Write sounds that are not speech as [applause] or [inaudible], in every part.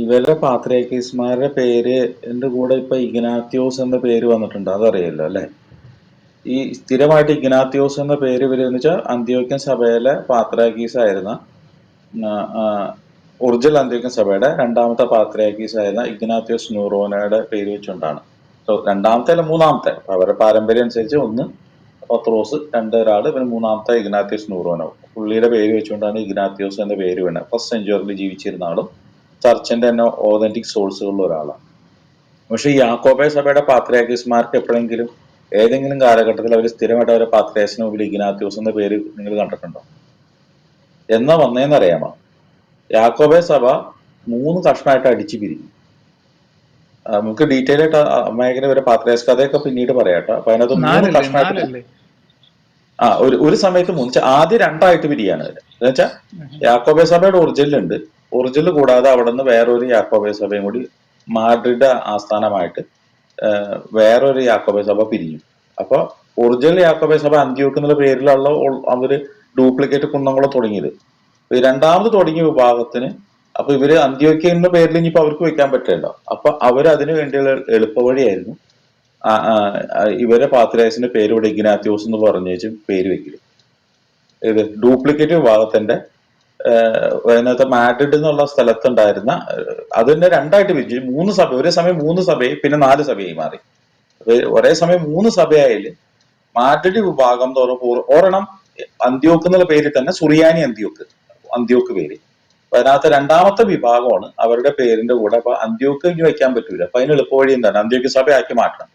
ഇവരുടെ പാത്രിയാക്കീസ്മാരുടെ പേര് എന്റെ കൂടെ ഇപ്പൊ ഇഗ്നാത്യോസ് എന്ന പേര് വന്നിട്ടുണ്ട് അതറിയല്ലോ അല്ലെ? ഈ സ്ഥിരമായിട്ട് ഇഗ്നാത്യോസ് എന്ന പേര് ഇവർ എന്ന് വെച്ചാൽ അന്ത്യോക്യൻ സഭയിലെ പാത്രാക്കീസ് ആയിരുന്ന ഒറിജിനൽ അന്ത്യോക്യൻ സഭയുടെ രണ്ടാമത്തെ പാത്രാക്കീസ് ആയിരുന്ന ഇഗ്നാത്യോസ് ന്യൂറോനയുടെ പേര് വെച്ചുകൊണ്ടാണ്. സോ രണ്ടാമത്തെ അല്ല മൂന്നാമത്തെ? അവരുടെ പാരമ്പര്യം അനുസരിച്ച് ഒന്ന് പത്രോസ് രണ്ട് ഒരാൾ പിന്നെ മൂന്നാമത്തെ ഇഗ്നാത്യോസ് നൂറോനോ പുള്ളിയുടെ പേര് വെച്ചുകൊണ്ടാണ് ഇഗ്നാത്യോസ് എന്ന പേര് വീണത് ഫസ്റ്റ് സെഞ്ചുറിയിൽ ജീവിച്ചിരുന്ന ആളും ചർച്ചിന്റെ തന്നെ ഓതന്റിക് സോഴ്സുകളിൽ ഒരാളാണ്. പക്ഷെ ഈ യാക്കോബെ സഭയുടെ പാത്രയാക്കീസ്മാർക്ക് എപ്പോഴെങ്കിലും ഏതെങ്കിലും കാലഘട്ടത്തിൽ അവർ സ്ഥിരമായിട്ട് അവരെ പാത്രയാസിന് മുമ്പിൽ ഇഗ്നാത്യോസ് എന്ന പേര് നിങ്ങൾ കണ്ടിട്ടുണ്ടോ? എന്നാ വന്നേന്ന് അറിയാമോ യാക്കോബെ സഭ മൂന്ന് കഷ്ണമായിട്ട് അടിച്ചു പിരിഞ്ഞു. നമുക്ക് ഡീറ്റെയിൽ ആയിട്ട് മേഖല ഒരു പാത്രയാസ് കഥയൊക്കെ പിന്നീട് പറയാട്ടോ അപ്പൊ അതിനകത്ത് മൂന്ന് കഷ്ണമായിട്ട് ആ ഒരു ഒരു സമയത്ത് മൂന്ന് വെച്ചാ ആദ്യം രണ്ടായിട്ട് പിരിയാണ് അവർ. എന്നുവെച്ചാൽ യാക്കോബെ സഭയുടെ ഒറിജിനൽ ഉണ്ട് ഒറിജിനൽ കൂടാതെ അവിടെ നിന്ന് വേറൊരു യാക്കോബെ സഭയും കൂടി മാഡ്രിഡ് ആസ്ഥാനമായിട്ട് വേറൊരു യാക്കോബെ സഭ പിരിഞ്ഞു. അപ്പോൾ ഒറിജിനൽ യാക്കോബെ സഭ അന്ത്യോക്ക് എന്നുള്ള പേരിലുള്ള അവർ ഡ്യൂപ്ലിക്കേറ്റ് കുന്നംകുളം തുടങ്ങിയത്. രണ്ടാമത് തുടങ്ങിയ വിഭാഗത്തിന് അപ്പൊ ഇവർ അന്ത്യോക്യ എന്ന പേരിൽ ഇനിയിപ്പോ അവർക്ക് വെക്കാൻ പറ്റില്ല അപ്പൊ അവരതിനു വേണ്ടിയുള്ള എളുപ്പവഴിയായിരുന്നു ഇവരെ പാത്രായസിന്റെ പേര് ഇവിടെ ഇഗ്നാത്യോസ് എന്ന് പറഞ്ഞു പേര് വെക്കൽ ഇത് ഡ്യൂപ്ലിക്കേറ്റ് വിഭാഗത്തിന്റെ അതിനകത്ത് മാഡ്രിഡ് എന്നുള്ള സ്ഥലത്തുണ്ടായിരുന്ന അതിന്റെ രണ്ടായിട്ട് പിരിച്ചു. മൂന്ന് സഭ ഒരേ സമയം മൂന്ന് സഭയായി പിന്നെ നാല് സഭയായി മാറി. ഒരേ സമയം മൂന്ന് സഭയായാൽ മാഡ്രിഡ് വിഭാഗം എന്ന് പറയുമ്പോൾ ഒരെണ്ണം അന്ത്യോക്ക് എന്നുള്ള പേരിൽ തന്നെ സുറിയാനി അന്ത്യോക്ക് അന്ത്യോക്ക് പേര്. അതിനകത്ത് രണ്ടാമത്തെ വിഭാഗമാണ് അവരുടെ പേരിന്റെ കൂടെ. അപ്പൊ അന്ത്യോക്ക് ഇനി വെക്കാൻ പറ്റൂല. അപ്പൊ അതിന് എളുപ്പ വഴി എന്താണ് അന്ത്യോക്ക് സഭയാക്കി മാറ്റണം.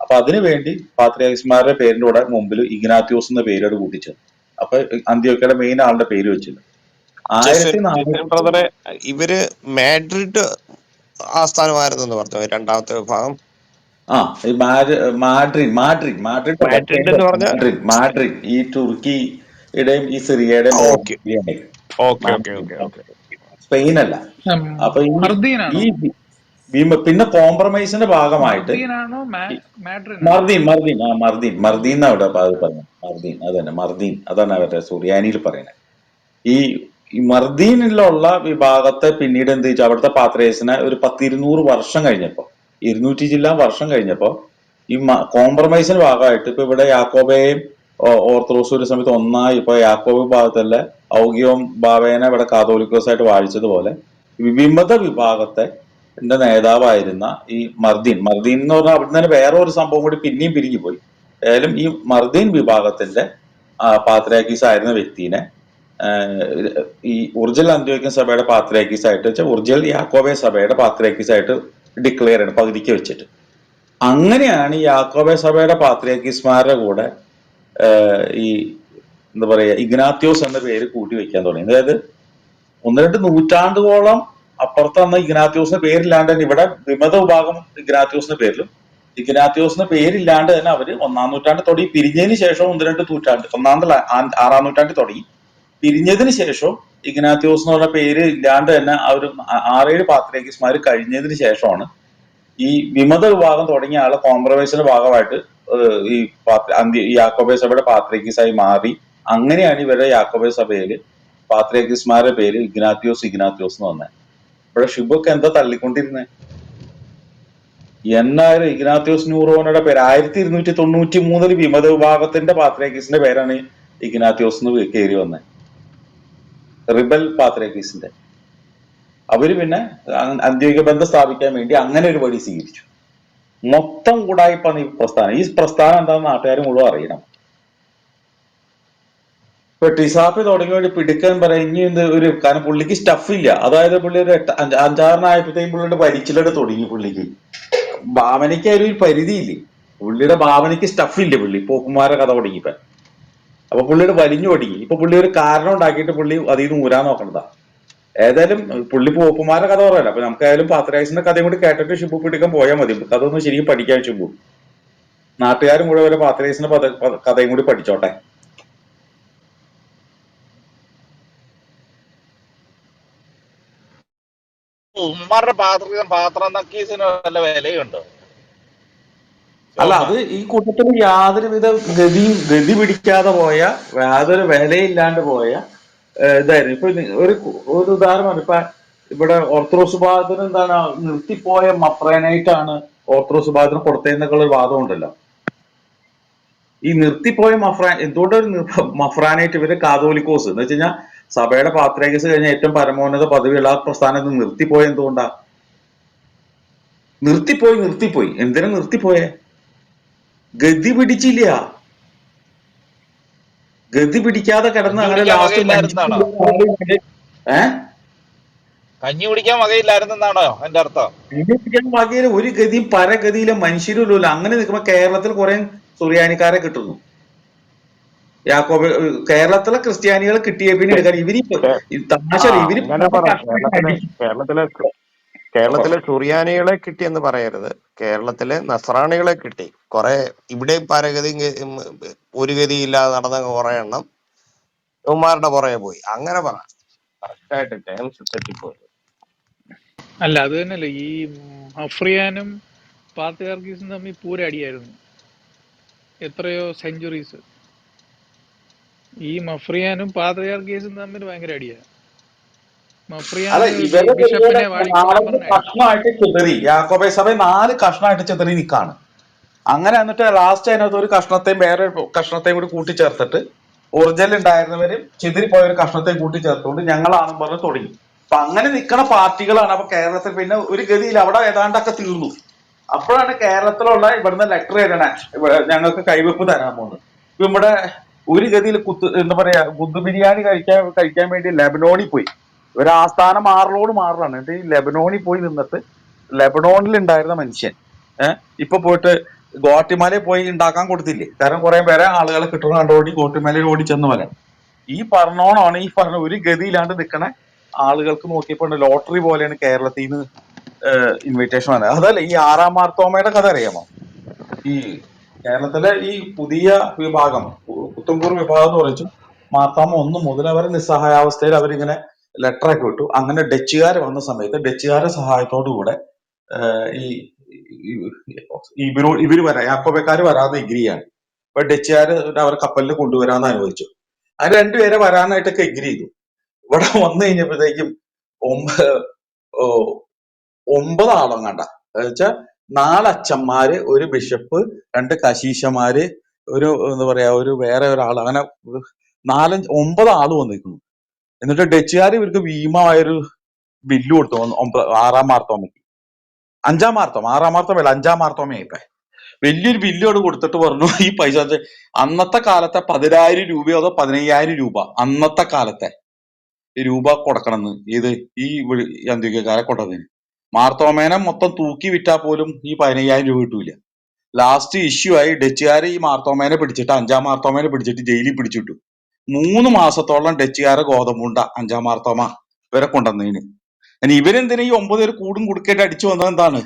അപ്പൊ അതിനു വേണ്ടി പാത്രിയാസ്മാരുടെ പേരിന്റെ കൂടെ മുമ്പിൽ ഇഗ്നാത്യോസ് എന്ന പേരോട് കൂട്ടിച്ചു അപ്പൊ അന്ത്യോക്കയുടെ മെയിൻ ആളുടെ പേര് വെച്ചില്ല ബ്രദറെ ഇവർ മാഡ്രിഡ് ആസ്ഥാനമായിരുന്നു എന്ന് പറഞ്ഞു രണ്ടാമത്തെ വിഭാഗം. ആ ഈ മാഡ്- മാഡ്രിഡ് മാഡ്രിഡ് മാഡ്രിഡ് മാഡ്രിഡ് എന്ന് പറഞ്ഞ മാഡ്രിഡ് മാഡ്രിഡ്. ഈ തുർക്കിയുടെയും ഈ സിറിയയുടെയും ഓക്കെ. രാജ്യമാണ്. Okay okay okay okay. Spain അല്ല അപ്പൊ ഈ ഈ വിമ- പിന്നെ കോംപ്രമൈസിന്റെ ഭാഗമായിട്ട് മർദീൻ മർദീൻ ആ മർദീൻ. മർദീൻ എന്നാ അവിടെ അത് പറഞ്ഞു. മർദീൻ അതന്നെ. മർദീൻ അതാണ് അവരുടെ സുറിയാനിയിൽ പറയുന്നത്. ഈ ഈ മർദീനിലുള്ള വിഭാഗത്തെ പിന്നീട് എന്ത് ചെയ്യിച്ചു അവിടുത്തെ പാത്രേസിനെ ഒരു പത്തിരുന്നൂറ് വർഷം കഴിഞ്ഞപ്പോ ഇരുന്നൂറ്റി ജില്ല വർഷം കഴിഞ്ഞപ്പോ ഈ കോംപ്രമൈസിന് ഭാഗമായിട്ട് ഇപ്പൊ ഇവിടെ യാക്കോബയെയും ഓ- ഓർത്തഡോക്സ് ഒരു സമയത്ത് ഒന്നായി ഇപ്പൊ യാക്കോബ് വിഭാഗത്തിലെ ഔഗ്യവും ബാബേനെ ഇവിടെ കാതോലിക്കോസ് ആയിട്ട് വാഴിച്ചതുപോലെ വിമത വിഭാഗത്തെ നേതാവായിരുന്ന ഈ മർദീൻ മർദീൻ എന്ന് പറഞ്ഞാൽ അവിടെ തന്നെ വേറെ ഒരു സംഭവം കൂടി പിന്നെയും പിരിഞ്ഞു പോയി ഏതായാലും ഈ മർദീൻ വിഭാഗത്തിന്റെ പാത്രയാക്കീസ് ആയിരുന്ന വ്യക്തിനെ ഈ ഒറിജിനൽ അന്ത്യോക്യൻ സഭയുടെ പാത്രയാക്കീസ് ആയിട്ട് വെച്ചാൽ ഒറിജിനൽ യാക്കോബേ സഭയുടെ പാത്രയാക്കീസ് ആയിട്ട് ഡിക്ലെയർ ചെയ്യണം പകുതിക്ക് വെച്ചിട്ട്. അങ്ങനെയാണ് യാക്കോബെ സഭയുടെ പാത്രയാക്കീസ്മാരുടെ കൂടെ ഈ എന്താ പറയാ ഇഗ്നാത്യോസ് എന്ന പേര് കൂട്ടി വെക്കാൻ തുടങ്ങി. അതായത് ഒന്ന് രണ്ട് നൂറ്റാണ്ടുകളോളം അപ്പുറത്ത് അന്ന് ഇഗ്നാത്യോസിന് പേരില്ലാണ്ട് തന്നെ ഇവിടെ വിമത വിഭാഗം ഇഗ്നാത്യോസിന്റെ പേരിലും ഇഗ്നാത്യോസിന് പേരില്ലാണ്ട് തന്നെ അവർ ഒന്നാം നൂറ്റാണ്ട് തുടങ്ങി പിരിഞ്ഞതിന് ശേഷം ഒന്ന് രണ്ട് നൂറ്റാണ്ട് ഒന്നാം ആറാം നൂറ്റാണ്ടിൽ തുടങ്ങി പിരിഞ്ഞതിന് ശേഷം ഇഗ്നാത്യോസ് എന്ന് പറഞ്ഞ പേര് ഇല്ലാണ്ട് തന്നെ ആ ഒരു ആറേഴ് പാത്രേക്കിസ്മാർ കഴിഞ്ഞതിന് ശേഷമാണ് ഈ വിമത വിഭാഗം തുടങ്ങിയ ആളെ കോംപ്രമൈസിന്റെ ഭാഗമായിട്ട് ഈ അന്ത്യ ഈ യാക്കോബേ സഭയുടെ പാത്രേക്കിസായി മാറി. അങ്ങനെയാണ് ഇവരുടെ യാക്കോബേ സഭയിൽ പാത്രേക്കിസ്മാരുടെ പേര് ഇഗ്നാത്യോസ് ഇഗ്നാത്യോസ് എന്ന് പറഞ്ഞത് ഇവിടെ ഷിബൊക്കെ എന്താ തള്ളിക്കൊണ്ടിരുന്നത് എന്നായാലും ഇഗ്നാത്യോസ് ന്യൂറോനയുടെ പേര് ആയിരത്തി ഇരുന്നൂറ്റി തൊണ്ണൂറ്റി മൂന്നിൽ വിമത വിഭാഗത്തിന്റെ പാത്രേക്കിസിന്റെ പേരാണ് ഇഗ്നാത്യോസ് എന്ന് കയറി വന്നത് റിബൽ പാത്രിയക്കീസിന്റെ അവർ പിന്നെ ഔദ്യോഗിക ബന്ധം സ്ഥാപിക്കാൻ വേണ്ടി അങ്ങനെ ഒരു വഴി സ്വീകരിച്ചു. മൊത്തം കൂടായ്പാണ് ഈ പ്രസ്ഥാനം. ഈ പ്രസ്ഥാനം എന്താണെന്ന് നാട്ടുകാർ മുഴുവൻ അറിയണം. ഇപ്പൊ ടിസാപ്പി തുടങ്ങി വേണ്ടി പിടിക്കാൻ പറയാം ഇനി ഒരു കാരണം പുള്ളിക്ക് സ്റ്റഫ് ഇല്ല. അതായത് പുള്ളി ഒരു എട്ട് അഞ്ച് അഞ്ചാറിനായപ്പോഴത്തേക്കും പുള്ളിയുടെ പരിച്ചിലോട് തുടങ്ങി പുള്ളിക്ക്. ഭാവനയ്ക്ക് ഒരു പരിധിയില്ലേ? പുള്ളിയുടെ ഭാവനയ്ക്ക് സ്റ്റഫ് ഇല്ല പുള്ളി. പോക്കുമാരെ കഥ തുടങ്ങിയപ്പോ. അപ്പൊ പുള്ളിയുടെ വലിഞ്ഞു ഒടുങ്ങി ഇപ്പൊ പുള്ളി ഒരു കാരണം ഉണ്ടാക്കിയിട്ട് പുള്ളി അതിൽ നിന്ന് ഊരാൻ നോക്കണതാ. ഏതായാലും പുള്ളി പോപ്പുമാരുടെ കഥ പറയല്ല. അപ്പൊ നമുക്ക് ഏതായാലും പാത്രായസിന്റെ കഥയും കൂടി കേട്ടിട്ട് ഷിബു പിടിക്കാൻ പോയാൽ മതി. കഥ ഒന്ന് ശരിക്കും പഠിക്കാൻ ഷിബു നാട്ടുകാരും കൂടെ വരെ പാത്രായസിന്റെ പത- പത- കഥയും കൂടി പഠിച്ചോട്ടെ. ഉമ്മാരുടെ പാത്രം പാത്രം നക്കീസിന് നല്ല വിലയുണ്ടോ. അല്ല അത് ഈ കൂട്ടത്തിൽ യാതൊരുവിധ ഗതി ഗതി പിടിക്കാതെ പോയ യാതൊരു വിലയില്ലാണ്ട് പോയ ഇതായിരുന്നു. ഇപ്പൊ ഒരു ഒരു ഉദാഹരണം ഇപ്പൊ ഇവിടെ ഓർത്തഡോക്സ് വിഭാഗത്തിന് എന്താണ് നിർത്തിപ്പോയ മഫ്രാനൈറ്റ് ആണ് ഓർത്തഡോക്സ് വിഭാഗത്തിന് കൊടുത്തതെന്നൊക്കെ ഒരു വാദം ഉണ്ടല്ലോ. ഈ നിർത്തിപ്പോയ മഫ്രാൻ എന്തുകൊണ്ടൊരു മഫ്രാനായിട്ട് ഇവർ കാതോലിക്കോസ്? എന്ന് വെച്ച് കഴിഞ്ഞാൽ സഭയുടെ പാത്രേകസ് കഴിഞ്ഞ ഏറ്റവും പരമോന്നത പദവിയുള്ള ആ പ്രസ്ഥാനത്ത് നിർത്തിപ്പോയ എന്തുകൊണ്ടാ? നിർത്തിപ്പോയി നിർത്തിപ്പോയി. എന്തിനാ നിർത്തിപ്പോയെ? ഗതി പിടിച്ചില്ല. ഗതി പിടിക്കാതെ കിടന്ന് അങ്ങനെ ലാസ്റ്റ്? ഏഹ് കഞ്ഞി കുടിക്കാൻ വകയില്ലായിരുന്നെന്നാണോ എന്റെ അർത്ഥം? കഞ്ഞി കുടിക്കാൻ വകയില്ല. ഒരു ഗതിയും പരഗതിയിലെ മനുഷ്യരുമില്ല അങ്ങനെ നിൽക്കുമ്പോ കേരളത്തിൽ കുറെ സുറിയാനിക്കാരെ കിട്ടുന്നു. യാക്കോബ് കേരളത്തിലെ ക്രിസ്ത്യാനികൾ കിട്ടിയ പിന്നെ എടുക്കാൻ ഇവർ തമാശ ഇവർ കേരളത്തിലെ കേരളത്തിലെ കേരളത്തിലെ സുറിയാനികളെ കിട്ടിയെന്ന് പറയരുത്. കേരളത്തിലെ നസ്രാണികളെ കിട്ടി. കുറെ ഇവിടെ പരഗതി ഒരു ഗതിയില്ലാതെ നടന്ന കുറെ എണ്ണം ഉമ്മാരുടെ പുറകെ പോയി. അങ്ങനെ പറ. അല്ല അത് തന്നെയല്ലേ. ഈ അഫ്രിയാനും പാത്രിയാർക്കീസും തമ്മിൽ പൂരടിയായിരുന്നു. എത്രയോ സെഞ്ചുറീസ് ഈ മഫ്രിയാനും പാത്രിയാർക്കീസും തമ്മിൽ ഭയങ്കര അടിയാ. അല്ല മഫ്രിയാന് ഇവരെ കഷ്ണമായിട്ട് ചെതറി. യാക്കോബെ സഭ നാല് കഷ്ണമായിട്ട് ചെതറി നിൽക്കാണ് അങ്ങനെ എന്നിട്ട് ലാസ്റ്റ് അതിനകത്ത് ഒരു കഷ്ണത്തെയും വേറെ കഷ്ണത്തെയും കൂടി കൂട്ടിച്ചേർത്തിട്ട് ഒറിജിനൽ ഉണ്ടായിരുന്നവരും പോയ ഒരു കഷ്ണത്തെയും കൂട്ടിച്ചേർത്തുകൊണ്ട് ഞങ്ങളാണെന്ന് പറഞ്ഞ് തുടങ്ങി. അപ്പൊ അങ്ങനെ നിൽക്കുന്ന പാർട്ടികളാണ് അപ്പൊ കേരളത്തിൽ പിന്നെ ഒരു ഗതിയിൽ അവിടെ ഏതാണ്ടൊക്കെ തീർന്നു. അപ്പോഴാണ് കേരളത്തിലുള്ള ഇവിടുന്ന് ലെറ്റർ എഴുതണേ ഇവിടെ ഞങ്ങൾക്ക് കൈവെപ്പ് തരാൻ പോകുന്നത്. ഇപ്പൊ ഇവിടെ ഒരു ഗതിയിൽ കുത്ത് എന്താ പറയാ കുത്ത് ബിരിയാണി കഴിക്കാൻ കഴിക്കാൻ വേണ്ടി ലെബനോണിൽ പോയി. ഒരു ആസ്ഥാനം മാറലോട് മാറലാണ്. എന്നിട്ട് ഈ ലെബനോണിൽ പോയി നിന്നിട്ട് ലെബനോണിൽ ഉണ്ടായിരുന്ന മനുഷ്യൻ. ഏഹ് ഇപ്പൊ പോയിട്ട് ഗോട്ടിമലയിൽ പോയി ഉണ്ടാക്കാൻ കൊടുത്തില്ലേ? കാരണം കുറെ പേരെ ആളുകളെ കിട്ടുന്ന കണ്ടോടി ഗോട്ടിമാലയിൽ ഓടി ചെന്ന് വരാം ഈ പറഞ്ഞോണാണ് ഈ പറഞ്ഞ ഒരു ഗതിയിലാണ്ട് നിൽക്കണ ആളുകൾക്ക് നോക്കിയപ്പോൾ ലോട്ടറി പോലെയാണ് കേരളത്തിൽ നിന്ന് ഇൻവിറ്റേഷൻ വന്നത്. അതല്ല ഈ ആറാം മാർത്തോമയുടെ കഥ അറിയാമോ? ഈ കേരളത്തിലെ ഈ പുതിയ വിഭാഗം പു- വിഭാഗം എന്ന് പറഞ്ഞു മാർത്താമ ഒന്ന് മുതൽ അവർ നിസ്സഹായാവസ്ഥയിൽ അവരിങ്ങനെ ലെറ്റർ ഒക്കെ വിട്ടു. അങ്ങനെ ഡച്ചുകാർ വന്ന സമയത്ത് ഡച്ചുകാരുടെ സഹായത്തോടു കൂടെ ഈ ഇവരോ ഇവർ വരാ യാക്കോബക്കാർ വരാതെ എഗ്രി ആണ് അപ്പൊ ഡച്ചുകാർ അവർ കപ്പലിൽ കൊണ്ടുവരാന്ന് അനുവദിച്ചു. അത് രണ്ടുപേരെ വരാനായിട്ടൊക്കെ എഗ്രി ചെയ്തു. ഇവിടെ വന്നു കഴിഞ്ഞപ്പോഴത്തേക്കും ഒമ്പത് ഒമ്പത് ആളും കണ്ട വെച്ചാൽ നാല് അച്ഛന്മാര് ഒരു ബിഷപ്പ് രണ്ട് കശീശമാര് ഒരു എന്താ പറയാ ഒരു വേറെ ഒരാൾ അങ്ങനെ നാലഞ്ച് ഒമ്പത് ആൾ വന്നിരിക്കുന്നു. എന്നിട്ട് ഡച്ചുകാർ ഇവർക്ക് ഭീമമായൊരു ബില്ല് കൊടുത്തു. ആറാം മാർത്തോമയ്ക്ക് അഞ്ചാം മാർത്തോമ ആറാം മാർത്തോമല്ല അഞ്ചാം മാർത്തോമയായിപ്പോ വലിയൊരു ബില്ലോട് കൊടുത്തിട്ട് പറഞ്ഞു ഈ പൈസ അന്നത്തെ കാലത്തെ പതിനായിരം രൂപയോ അതോ പതിനയ്യായിരം രൂപ അന്നത്തെ കാലത്തെ രൂപ കൊടുക്കണമെന്ന് ഇത് ഈ അന്തിക്കാരെ കൊണ്ടതിന്. മാർത്തോമേനെ മൊത്തം തൂക്കി വിറ്റാൽ പോലും ഈ പതിനയ്യായിരം രൂപ കിട്ടൂല. ലാസ്റ്റ് ഇഷ്യൂ ആയി ഡച്ചുകാരെ ഈ മാർത്തോമേനെ പിടിച്ചിട്ട് അഞ്ചാം മാർത്തോമേനെ പിടിച്ചിട്ട് ജയിലിൽ പിടിച്ചിട്ടു. മൂന്ന് മാസത്തോളം ഡച്ചുകാരെ ഗോതമ്പുണ്ട അഞ്ചാം മാർത്തോമ ഇവരെ കൊണ്ടുവന്നതിന് ഇവരെന്തിനാ ഈ ഒമ്പത് പേര് കൂടും കുടുക്കായിട്ട് അടിച്ചു വന്നത് എന്താണ്?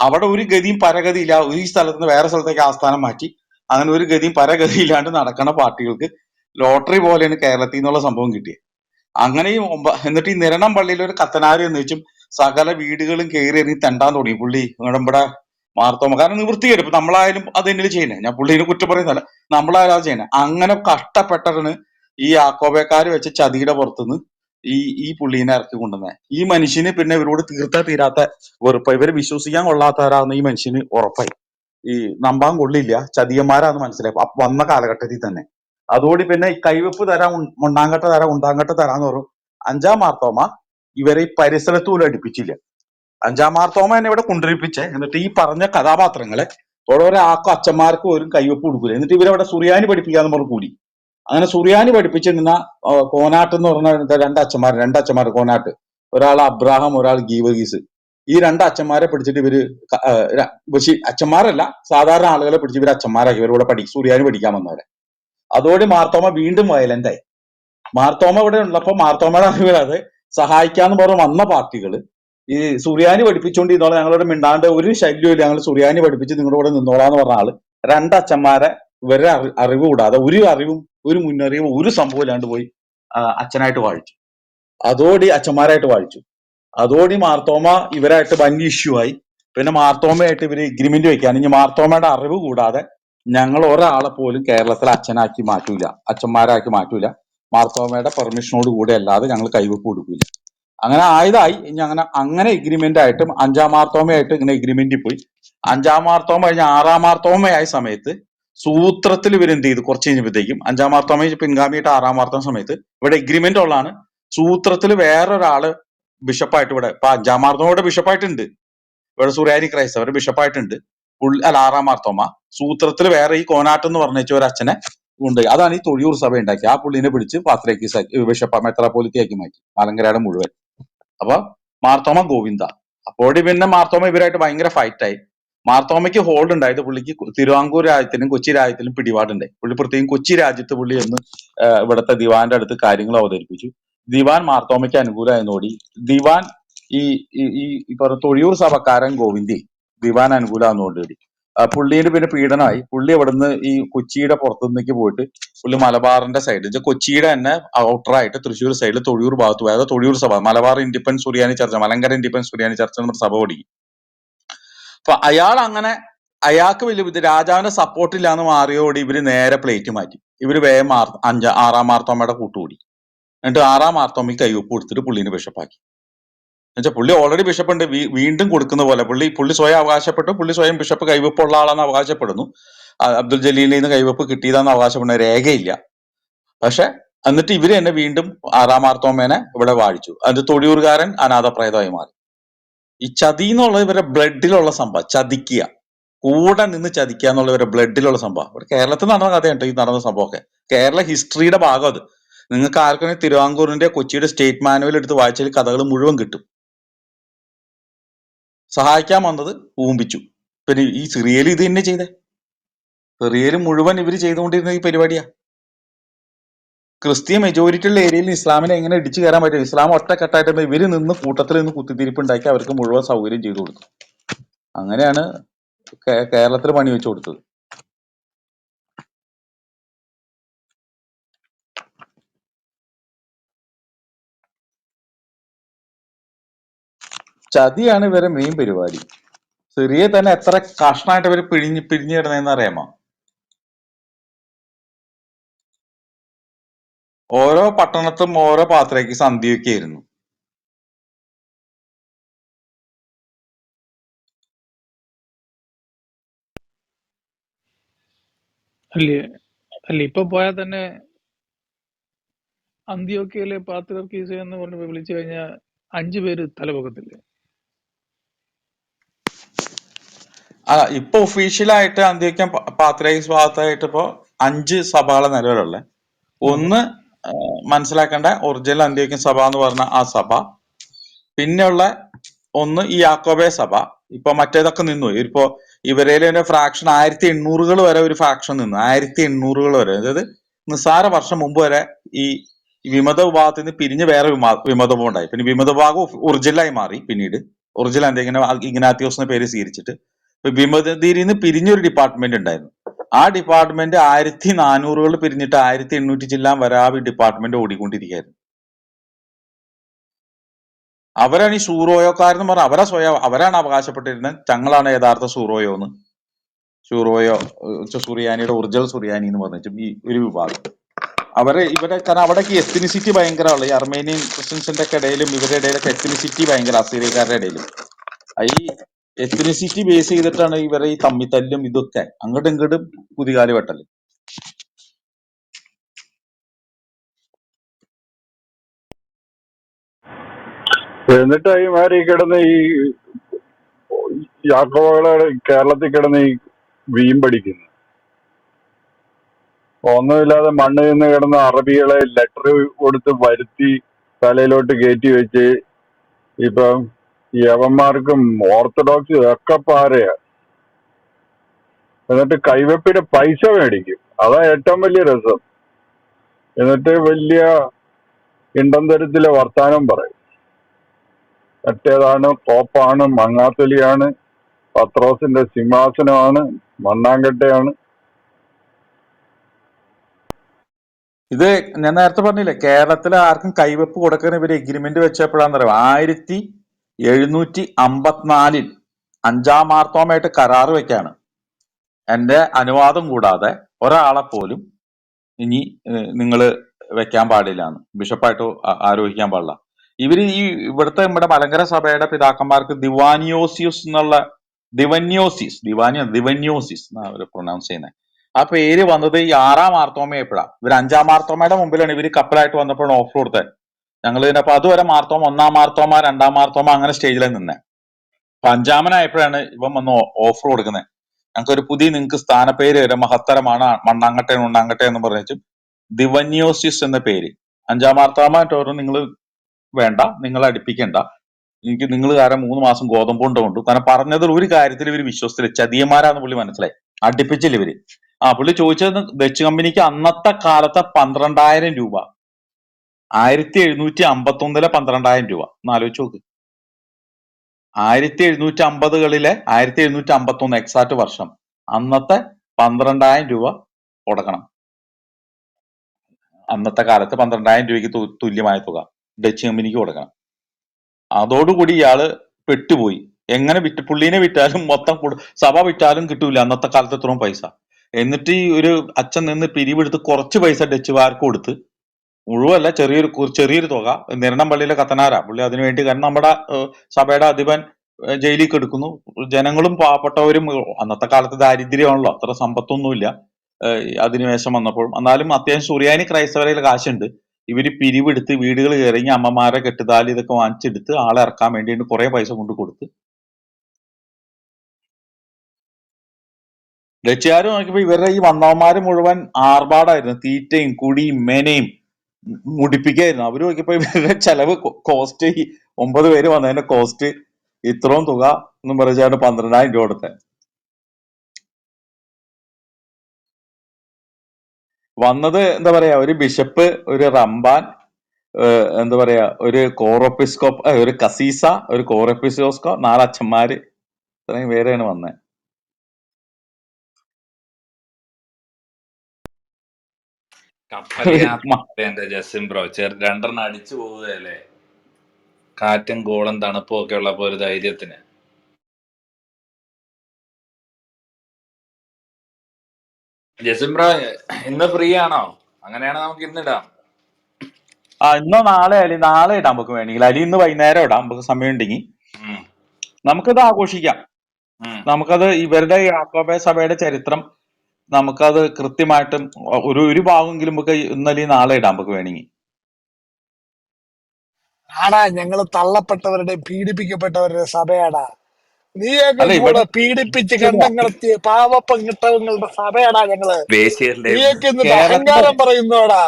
അവിടെ ഒരു ഗതിയും പരഗതിയില്ല. ഈ സ്ഥലത്ത് നിന്ന് വേറെ സ്ഥലത്തേക്ക് ആസ്ഥാനം മാറ്റി. അങ്ങനെ ഒരു ഗതിയും പരഗതിയില്ലാണ്ട് നടക്കണ പാർട്ടികൾക്ക് ലോട്ടറി പോലെയാണ് കേരളത്തിൽ നിന്നുള്ള സംഭവം കിട്ടിയത്. അങ്ങനെയും ഒമ്പ- എന്നിട്ട് ഈ നിരണം പള്ളിയിൽ ഒരു കത്തനാര് എന്ന് വെച്ചും സകല വീടുകളും കയറി ഇറങ്ങി തെണ്ടാൻ തുടങ്ങി. പുള്ളി നിങ്ങളുടെ ഇവിടെ മാർത്തോമ. കാരണം നിവൃത്തികേട്. ഇപ്പൊ നമ്മളായാലും അത് തന്നെയാണ് ചെയ്യുന്നത്. ഞാൻ പുള്ളിനെ കുറ്റം പറയുന്നതല്ല. നമ്മളായാലും അത് ചെയ്യുന്നത്. അങ്ങനെ കഷ്ടപ്പെട്ടിട്ടാണ് ഈ യാക്കോബേക്കാര് വെച്ച ചതിയുടെ പുറത്തുനിന്ന് ഈ ഈ പുള്ളീനെ ഇറക്കി കൊണ്ടുവന്നെ. ഈ മനുഷ്യന് പിന്നെ ഇവരോട് തീർത്താ തീരാത്ത വെറുപ്പ്. ഇവർ വിശ്വസിക്കാൻ കൊള്ളാത്തവരാന്ന് ഈ മനുഷ്യന് ഉറപ്പായി. ഈ നമ്പാൻ കൊള്ളില്ല. ചതിയന്മാരാന്ന് മനസ്സിലായി. വന്ന കാലഘട്ടത്തിൽ തന്നെ. അതോടി പിന്നെ ഈ കൈവെപ്പ് തരാം ഉൺ- മുണ്ടാങ്കട്ട തരാം ഉണ്ടാങ്കട്ട തരാന്ന് പറഞ്ഞു അഞ്ചാം മാർത്തോമ ഇവരെ ഈ പരിസരത്ത് പോലും അടുപ്പിച്ചില്ല. അഞ്ചാം മാർത്തോമ എന്നെ ഇവിടെ കൊണ്ടുവരിപ്പിച്ചേ. എന്നിട്ട് ഈ പറഞ്ഞ കഥാപാത്രങ്ങളെ ഓരോരോ ആക്കും അച്ഛന്മാർക്കും ഒരു കൈവെപ്പ് കൊടുക്കൂല. എന്നിട്ട് ഇവരവിടെ സുറിയാനി പഠിപ്പിക്കാന്ന് പറഞ്ഞു കൂടി. അങ്ങനെ സുറിയാനി പഠിപ്പിച്ചിരുന്ന കോനാട്ട് എന്ന് പറഞ്ഞ രണ്ട് അച്ഛന്മാർ രണ്ട് അച്ഛന്മാർ കോനാട്ട്. ഒരാൾ അബ്രാഹാം ഒരാൾ ഗീവഗീസ് ഈ രണ്ട് അച്ഛന്മാരെ പിടിച്ചിട്ട് ഇവർ അച്ഛന്മാരല്ല സാധാരണ ആളുകളെ പിടിച്ച് ഇവർ അച്ഛന്മാരാക്കി ഇവരിവിടെ പഠി സുറിയാനി പഠിക്കാൻ വന്നവരെ. അതോടെ മാർത്തോമ വീണ്ടും വയലന്റ് ആയി. മാർത്തോമ ഇവിടെ ഉള്ളപ്പോ മാർത്തോമയുടെ അറിവില്ലാതെ സഹായിക്കാന്ന് പറഞ്ഞ് വന്ന പാർട്ടികൾ ഈ സുറിയാനി പഠിപ്പിച്ചുകൊണ്ട് ഇന്നോളം ഞങ്ങളോട് മിണ്ടാണ്ട് ഒരു ശല്യമില്ല ഞങ്ങൾ സുറിയാനി പഠിപ്പിച്ച് നിങ്ങളുടെ കൂടെ നിന്നോളാന്ന് പറഞ്ഞ ആൾ രണ്ട് അച്ഛന്മാരെ ഇവരുടെ അറി അറിവ് കൂടാതെ ഒരു അറിവും ഒരു മുന്നറിയും ഒരു സംഭവം ഇല്ലാണ്ട് പോയി അച്ഛനായിട്ട് വാഴിച്ചു. അതോടി അച്ഛന്മാരായിട്ട് വാഴിച്ചു. അതോടെ മാർത്തോമ ഇവരായിട്ട് വലിയ ഇഷ്യൂ ആയി. പിന്നെ മാർത്തോമയായിട്ട് ഇവർ എഗ്രിമെന്റ് വെക്കാൻ ഇനി മാർത്തോമയുടെ അറിവ് കൂടാതെ ഞങ്ങൾ ഒരാളെ പോലും കേരളത്തിൽ അച്ഛനാക്കി മാറ്റൂല. അച്ഛന്മാരാക്കി മാറ്റൂല. മാർത്തോമയുടെ പെർമിഷനോട് കൂടെ അല്ലാതെ ഞങ്ങൾ കൈവപ്പ് കൊടുക്കില്ല അങ്ങനെ ആയതായി. ഇനി അങ്ങനെ അങ്ങനെ എഗ്രിമെന്റ് ആയിട്ടും അഞ്ചാം മാർത്തോമയായിട്ട് ഇങ്ങനെ എഗ്രിമെന്റിൽ പോയി. അഞ്ചാം മാർത്തോമ കഴിഞ്ഞ ആറാം മാർത്തോമയായ സമയത്ത് സൂത്രത്തിൽ ഇവർ എന്ത് ചെയ്തു? കുറച്ച് കഴിഞ്ഞപ്പോഴത്തേക്കും അഞ്ചാം മാർത്തോമ പിൻഗാമിയായിട്ട് ആറാം വാർത്ത സമയത്ത് ഇവിടെ എഗ്രിമെന്റ് ഉള്ളതാണ്. സൂത്രത്തിൽ വേറൊരാൾ ബിഷപ്പായിട്ട് ഇവിടെ ഇപ്പൊ അഞ്ചാം മാർത്തോമ ഇവിടെ ബിഷപ്പായിട്ടുണ്ട്. ഇവിടെ സുറിയാനി ക്രൈസ്തവർ ബിഷപ്പായിട്ടുണ്ട്. അല്ല ആറാം മാർത്തോമ സൂത്രത്തിൽ വേറെ ഈ കോനാട്ട് എന്ന് പറഞ്ഞ ഒരു അച്ഛനെ ഉണ്ട്. അതാണ് ഈ തൊഴിയൂർ സഭ ഉണ്ടാക്കി ആ പുള്ളിനെ പിടിച്ച് പാത്രേക്ക് ബിഷപ്പ മെത്രാപോലിത്തിയാക്കി മാറ്റി. മലങ്കരയുടെ മുഴുവൻ. അപ്പൊ മാർത്തോമ ഗോവിന്ദ. അപ്പോഴി പിന്നെ മാർത്തോമ ഇവരായിട്ട് ഭയങ്കര ഫൈറ്റ് ആയി. മാർത്തോമയ്ക്ക് ഹോൾഡ് ഉണ്ടായത് പുള്ളിക്ക് തിരുവാങ്കൂർ രാജ്യത്തിനും കൊച്ചി രാജ്യത്തിനും പിടിപാടുണ്ടായി പുള്ളി പ്രത്യേകം കൊച്ചി രാജ്യത്ത് പുള്ളി എന്ന് ഇവിടുത്തെ ദിവാന്റെ അടുത്ത് കാര്യങ്ങൾ അവതരിപ്പിച്ചു. ദിവാൻ മാർത്തോമയ്ക്ക് അനുകൂലമായതോടി ദിവാൻ ഈ ഈ പറഞ്ഞ തൊഴിയൂർ സഭക്കാരൻ ഗോവിന്ദി ദിവാൻ അനുകൂലമാകുന്നതോടുകൂടി പുള്ളിയുടെ പിന്നെ പീഡനമായി. പുള്ളി അവിടുന്ന് ഈ കൊച്ചിയുടെ പുറത്തുനിന്നേക്ക് പോയിട്ട് പുള്ളി മലബാറിന്റെ സൈഡ് കൊച്ചിയുടെ തന്നെ ഔട്ടറായിട്ട് തൃശ്ശൂർ സൈഡിൽ തൊഴിയൂർ ഭാഗത്ത് പോയി. അതായത് തൊഴിയൂർ സഭ മലബാർ ഇൻഡിപെൻഡൻസ് സുറിയാനി ചർച്ച മലങ്കര ഇൻഡിപെൻഡൻസ് സുറിയാനി ചർച്ച എന്ന സഭ തുടങ്ങി അപ്പൊ അയാൾ അങ്ങനെ അയാൾക്ക് വലിയ ബുദ്ധി രാജാവിന്റെ സപ്പോർട്ട് ഇല്ലാന്ന് മാറിയോടി ഇവർ നേരെ പ്ലേറ്റ് മാറ്റി. ഇവർ വേഗം മാർ അഞ്ച ആറാം മാർത്തോമ്മയുടെ കൂട്ടുകൂടി. എന്നിട്ട് ആറാം മാർത്തോമ്മയ്ക്ക് കൈവപ്പ് കൊടുത്തിട്ട് പുള്ളിനെ ബിഷപ്പാക്കി എന്നുവെച്ചാൽ പുള്ളി ഓൾറെഡി ബിഷപ്പ് ഉണ്ട്. വീണ്ടും കൊടുക്കുന്ന പോലെ പുള്ളി പുള്ളി സ്വയം അവകാശപ്പെട്ടു. പുള്ളി സ്വയം ബിഷപ്പ് കൈവപ്പ് ഉള്ള ആളാന്ന് അവകാശപ്പെടുന്നു. അബ്ദുൽ ജലീലിൽ നിന്ന് കൈവപ്പ് കിട്ടിയതാന്ന് അവകാശപ്പെടുന്ന രേഖയില്ല. പക്ഷെ എന്നിട്ട് ഇവർ തന്നെ വീണ്ടും ആറാം മാർത്തോമേനെ ഇവിടെ വാഴിച്ചു. അത് തൊഴിയൂർകാരൻ അനാഥപ്രേതമായി മാറി. ഈ ചതി എന്നുള്ളത് ഇവരെ ബ്ലഡിലുള്ള സംഭവം ചതിക്കുക. കൂടെ നിന്ന് ചതിക്കുക എന്നുള്ള ഇവരെ ബ്ലഡിലുള്ള സംഭവം. ഇവിടെ കേരളത്തിൽ നടന്ന കഥയുണ്ട് ഈ നടന്ന സംഭവമൊക്കെ. കേരള ഹിസ്റ്ററിയുടെ ഭാഗം അത്. നിങ്ങൾക്ക് ആർക്കും തിരുവാങ്കൂറിന്റെ കൊച്ചിയുടെ സ്റ്റേറ്റ് മാനുവൽ എടുത്ത് വായിച്ചാൽ കഥകൾ മുഴുവൻ കിട്ടും. സഹായിക്കാൻ വന്നത് ഊമ്പിച്ചു. പിന്നെ ഈ സിറിയൽ ഇത് തന്നെ ചെയ്തേ. സിറിയൽ മുഴുവൻ ഇവർ ചെയ്തുകൊണ്ടിരുന്ന ഈ പരിപാടിയാ. ക്രിസ്ത്യൻ മെജോറിറ്റി ഉള്ള ഏരിയയിൽ ഇസ്ലാമിനെ എങ്ങനെ ഇടിച്ചു കയറാൻ പറ്റും? ഇസ്ലാം ഒറ്റക്കെട്ടായിട്ട് ഇവർ നിന്ന് കൂട്ടത്തിൽ നിന്ന് കുത്തിത്തിരിപ്പ് ഉണ്ടാക്കി അവർക്ക് മുഴുവൻ സൗകര്യം ചെയ്തു കൊടുത്തു. അങ്ങനെയാണ് കേരളത്തിൽ പണി വെച്ചു കൊടുത്തത്. ചതിയാണ് ഇവരെ മെയിൻ പരിപാടി. സിറിയെ തന്നെ എത്ര കഷ്ണമായിട്ട് ഇവർ പിഴിഞ്ഞ് പിരിഞ്ഞു കിടന്നതെന്ന് അറിയാമോ? ഓരോ പട്ടണത്തും ഓരോ പാത്രയ്ക്ക് സന്ധ്യയൊക്കെ ആയിരുന്നു അല്ലേ? അല്ല ഇപ്പൊ പോയാൽ തന്നെ അന്ത്യോക്കയിലെ പാത്രീസ് എന്ന് പറഞ്ഞ് വിളിച്ചു കഴിഞ്ഞാൽ അഞ്ചു പേര് തലപൊക്കത്തില്ലേ? ആ ഇപ്പൊ ഒഫീഷ്യലായിട്ട് അന്ത്യോക്യം പാത്രൈസ് ഭാഗത്തായിട്ട് ഇപ്പൊ അഞ്ച് സഭകളെ നിലവിലുള്ള. ഒന്ന് മനസ്സിലാക്കേണ്ട. ഒറിജിനൽ അന്ത്യോക്യം സഭ എന്ന് പറഞ്ഞ ആ സഭ. പിന്നെയുള്ള ഒന്ന് ഈ യാക്കോബേ സഭ. ഇപ്പൊ മറ്റേതൊക്കെ നിന്നു. ഇപ്പോ ഇവരേലെ ഫ്രാക്ഷൻ ആയിരത്തി എണ്ണൂറുകൾ വരെ ഒരു ഫ്രാക്ഷൻ നിന്നു. ആയിരത്തി എണ്ണൂറുകൾ വരെ. അതായത് നിസ്സാര വർഷം മുമ്പ് വരെ ഈ വിമത വിഭാഗത്തിൽ നിന്ന് പിരിഞ്ഞ് വേറെ വിമാ- വിമത വിഭാഗം ഉണ്ടായി. പിന്നെ വിമത വിഭാഗം ഒറിജിനലായി മാറി പിന്നീട്. ഒറിജിനൽ അന്ത്യോക്യം ഇങ്ങനെ എന്ന പേര് സ്വീകരിച്ചിട്ട്. വിമതീരിന്ന് പിരിഞ്ഞൊരു ഡിപ്പാർട്ട്മെന്റ് ഉണ്ടായിരുന്നു. ആ ഡിപ്പാർട്ട്മെന്റ് ആയിരത്തി നാനൂറുകൾ പിരിഞ്ഞിട്ട് ആയിരത്തി എണ്ണൂറ്റി ചില്ലാൻ വരെ ആ ഡിപ്പാർട്ട്മെന്റ് ഓടിക്കൊണ്ടിരിക്കുകയായിരുന്നു. അവരാണ് ഈ സൂറോയോക്കാരെന്ന് പറഞ്ഞാൽ അവരാ സ്വയം അവരാണ് അവകാശപ്പെട്ടിരുന്നത്. തങ്ങളാണ് യഥാർത്ഥ സൂറോയോ എന്ന്. സൂറോയോ സുറിയാനിയുടെ ഒറിജിനൽ സുറിയാനി എന്ന് പറഞ്ഞു ഈ ഒരു വിഭാഗം. അവരെ ഇവരെ കാരണം അവിടേക്ക് എത്തിനിസിറ്റി ഭയങ്കരമുള്ള ഈ അർമേനിയൻ ക്രിസ്ത്യൻസിന്റെ ഒക്കെ ഇടയിലും ഇവരുടെ ഇടയിലൊക്കെ എത്തിനിസിറ്റി ഭയങ്കര അസീറിയക്കാരുടെ ഇടയിലും. ഈ എത്തിനിസിറ്റി ബേസ് ചെയ്തിട്ടാണ് ഇവരെ ഈ തമ്മിത്തല്ലും ഇതൊക്കെ. അങ്ങോട്ടും ഇങ്ങോട്ടും കുതികാൽ വെട്ടൽ എന്നിട്ടായി മാറി കിടന്ന് ഈ യാക്കോബകളെ കേരളത്തിൽ കിടന്ന് ഈ വീം പഠിക്കുന്നു ഒന്നുമില്ലാതെ മണ്ണ് നിന്ന് കിടന്ന അറബികളെ ലെറ്റർ കൊടുത്ത് വരുത്തി തലയിലോട്ട് കയറ്റി വെച്ച് ഇപ്പം യവന്മാർക്കും ഓർത്തഡോക്സ് ഒക്കെ പാരയാ എന്നിട്ട് കൈവെപ്പിന്റെ പൈസ മേടിക്കും. അതാ ഏറ്റവും വലിയ രസം. എന്നിട്ട് വലിയ ഇണ്ടം തരത്തിലെ വർത്താനം പറയും. മറ്റേതാണ് കോപ്പാണ് മങ്ങാത്തൊലിയാണ് പത്രോസിന്റെ സിംഹാസനമാണ് മണ്ണാങ്കട്ടയാണ്. ഇത് ഞാൻ നേരത്തെ പറഞ്ഞില്ലേ കേരളത്തിലെ ആർക്കും കൈവെപ്പ് കൊടുക്കുന്ന ഇവർ എഗ്രിമെന്റ് വെച്ചപ്പോഴാന്ന് അറിയാം ആയിരത്തി എഴുന്നൂറ്റി അമ്പത്തിനാലിൽ അഞ്ചാം മാർത്തോമായിട്ട് കരാറ് വെക്കാണ്. എന്റെ അനുവാദം കൂടാതെ ഒരാളെ പോലും ഇനി നിങ്ങൾ വെക്കാൻ പാടില്ല എന്ന് ബിഷപ്പായിട്ട് ആരോഹിക്കാൻ പാടില്ല. ഇവർ ഈ ഇവിടുത്തെ നമ്മുടെ മലങ്കര സഭയുടെ പിതാക്കന്മാർക്ക് ദിവാനിയോസിയസ് എന്നുള്ള ദിവന്യോസിസ് ദിവാനിയോ ദിവന്യോസിസ് എന്നാണ് അവർ പ്രൊനൗൺസ് ചെയ്യുന്നത് ആ പേര് വന്നത് ഈ ആറാം ആർത്തോമയെപ്പോഴാണ് ഇവർ അഞ്ചാം ആർത്തോമയുടെ മുമ്പിലാണ് ഇവർ കപ്പലായിട്ട് വന്നപ്പോഴാണ് ഓഫ് കൊടുത്തത്. ഞങ്ങൾ അപ്പൊ അതുവരെ മാർത്തോമ ഒന്നാം മാർത്തോമ രണ്ടാം മാർത്തോമ അങ്ങനെ സ്റ്റേജിലാണ് നിന്നെ. അപ്പൊ അഞ്ചാമനായപ്പോഴാണ് ഇവൻ വന്ന് ഓഫർ കൊടുക്കുന്നത് ഞങ്ങൾക്ക് ഒരു പുതിയ നിങ്ങൾക്ക് സ്ഥാനപ്പേര് വരെ മഹത്തരമാണ് മണ്ണാങ്കട്ടെ ഉണ്ണാങ്കട്ടെ എന്ന് പറഞ്ഞു ദിവന്യോസിസ് എന്ന പേര്. അഞ്ചാം മാർത്തോമ നിങ്ങൾ വേണ്ട നിങ്ങൾ അടുപ്പിക്കേണ്ട. എനിക്ക് നിങ്ങൾ കാരണം മൂന്ന് മാസം ഗോതമ്പുണ്ട കൊണ്ടു കാരണം പറഞ്ഞതിൽ ഒരു കാര്യത്തിൽ ഇവർ വിശ്വസിച്ചില്ല. ചതിയന്മാരാന്ന് പുള്ളി മനസ്സിലായി. അടുപ്പിച്ചില്ല ഇവർ. ആ പുള്ളി ചോദിച്ചത് ഡച്ച് കമ്പനിക്ക് അന്നത്തെ കാലത്തെ പന്ത്രണ്ടായിരം രൂപ. ആയിരത്തി എഴുന്നൂറ്റി അമ്പത്തി ഒന്നിലെ പന്ത്രണ്ടായിരം രൂപ. ഒന്ന് ആലോചിച്ച് നോക്ക്. ആയിരത്തി എഴുന്നൂറ്റി അമ്പതുകളിലെ ആയിരത്തി എഴുന്നൂറ്റി അമ്പത്തി ഒന്ന് എക്സാക്ട് വർഷം. അന്നത്തെ പന്ത്രണ്ടായിരം രൂപ കൊടുക്കണം. അന്നത്തെ കാലത്ത് പന്ത്രണ്ടായിരം രൂപയ്ക്ക് തുല്യമായ തുക. ഡച്ച് കമ്പനിക്ക് കൊടുക്കണം. അതോടുകൂടി ഇയാൾ പെട്ടുപോയി. എങ്ങനെ വിറ്റ് പുള്ളീനെ വിറ്റാലും മൊത്തം സഭ വിറ്റാലും കിട്ടൂല. അന്നത്തെ കാലത്ത് ഇത്രയും പൈസ. എന്നിട്ട് ഈ ഒരു അച്ഛൻ നിന്ന് പിരിവെടുത്ത് കുറച്ച് പൈസ ഡച്ചുകാർക്ക് കൊടുത്ത് മുഴുവല്ല ചെറിയൊരു ചെറിയൊരു തുക. നിരണം പള്ളിയിലെ കത്തനാര. പുള്ളി അതിനുവേണ്ടി കാരണം നമ്മുടെ സഭയുടെ അധിപൻ ജയിലിൽ കെടുക്കുന്നു ജനങ്ങളും പാവപ്പെട്ടവരും അന്നത്തെ കാലത്ത് ദാരിദ്ര്യമാണല്ലോ. അത്ര സമ്പത്തൊന്നുമില്ല. അധിനിവേശം വന്നപ്പോൾ. എന്നാലും അത്യാവശ്യം സുറിയാനി ക്രൈസ്തവരയിൽ കാശുണ്ട്. ഇവർ പിരിവെടുത്ത് വീടുകൾ കയറി അമ്മമാരെ കെട്ടുതാലി ഇതൊക്കെ വാങ്ങിച്ചെടുത്ത് ആളെ ഇറക്കാൻ വേണ്ടിയിട്ട് കുറെ പൈസ കൊണ്ട് കൊടുത്ത്. ഡച്ചുകാർ നോക്കിയപ്പോ ഇവരുടെ ഈ വന്നവന്മാര് മുഴുവൻ ആർഭാടായിരുന്നു. തീറ്റയും കുടിയും മേനയും മുടിപ്പിക്കായിരുന്നു. അവർ നോക്കിയപ്പോൾ ഇവരുടെ ചെലവ് കോസ്റ്റ് ഒമ്പത് പേര് വന്നതിന്റെ കോസ്റ്റ് ഇത്രയും തുക എന്ന് പറഞ്ഞാണ് പന്ത്രണ്ടായിരം രൂപ കൊടുത്തത് വന്നത് എന്താ പറയാ ഒരു ബിഷപ്പ് ഒരു റംബാൻ എന്താ പറയാ ഒരു കോറോപ്പിസ്കോപ്പ് ഒരു കസീസ ഒരു കോറോപ്പിസ്കോസ്കോ നാലച്ഛന്മാര് ഇത്രയും പേരാണ് വന്നത് [laughs] എന്റെ ജസിം ബ്രോ? രണ്ടെണ്ണം അടിച്ചു പോവുകയല്ലേ? കാറ്റും കോളും തണുപ്പും ഒക്കെ ഉള്ളപ്പോ ഒരു ധൈര്യത്തിന്. ജസിം ബ്രോ ഇന്ന് ഫ്രീ ആണോ? അങ്ങനെയാണെ നമുക്ക് ഇന്ന് ഇടാം. ആ ഇന്നോ നാളെ അല്ലെ? നാളെ ഇടാം നമുക്ക് വേണമെങ്കിൽ. അല്ലെങ്കിൽ ഇന്ന് വൈകുന്നേരം ഇടാം. നമുക്ക് സമയം ഉണ്ടെങ്കിൽ നമുക്കത് ആഘോഷിക്കാം. നമുക്കത് ഇവരുടെ യാക്കോബേ സഭയുടെ ചരിത്രം നമുക്കത് കൃത്യമായിട്ടും ഒരു ഒരു ഭാഗമെങ്കിലും നമുക്ക് ഇന്നലെ നാളെ ഇടാം നമുക്ക് വേണമെങ്കിൽ. ആടാ ഞങ്ങൾ തള്ളപ്പെട്ടവരുടെ പീഡിപ്പിക്കപ്പെട്ടവരുടെ സഭയാടാ. നീയൊക്കെ കൂടെ ഇവിടെ പീഡിപ്പിച്ച് കണ്ടങ്ങളെത്തിയ പാവപ്പം കിട്ടവങ്ങളുടെ സഭയാടാ ഞങ്ങൾ. നീയൊക്കെ എന്നിട്ട് അഹങ്കാരം പറയുന്നോടാ.